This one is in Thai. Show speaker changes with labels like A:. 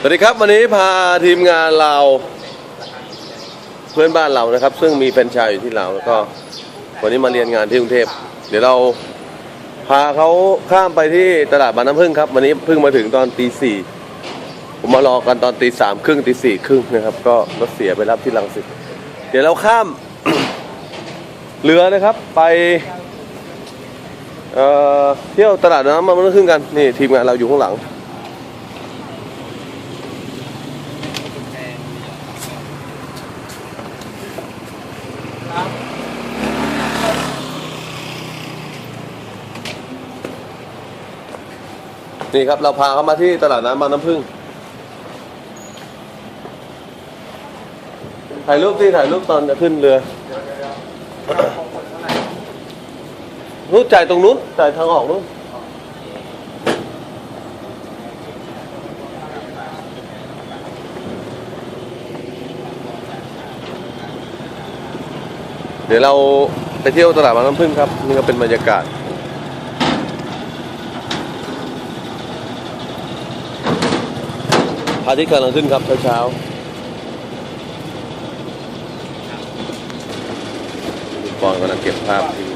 A: สวัสดีครับวันนี้พาทีมงานเราเพื่อนบ้านเรานะครับ ซึ่งมีแฟรนไชายอยู่ที่ลาวแล้วก็วันนี้มาเรียนงานที่กรุงเทพเดี๋ยวเราพาเขาข้ามไปที่ตลาดบางน้ำพึ่งครับ วันนี้เพิ่งมาถึงตอนตีสี่ผมมารอกันตอนตีสามครึ่งตีสี่ครึ่งนะครับ ก็รถเสียไปรับที่ลังสิตเดี๋ยวเราข้าม เรือนะครับไปเอ่อเที่ยวตลาดน้ำบางน้ำพึ่งกันนี่ทีมงานเราอยู่ข้างหลัง นี่ครับเราพาเขามาที่ตลาดน้ำบางน้ำพึ่งถ่ายรูปที่ถ่ายรูปตอนจะขึ้นเรือนู้นจ่ายตรงนู้นจ่ายทางออกนู้น เดี๋ยวเราไปเที่ยวตลาดบางน้ำพึ่งครับ นี่ก็เป็นบรรยากาศ พระอาทิตย์กำลังขึ้นครับเช้าๆปองกำลังเก็บภาพทีมงาน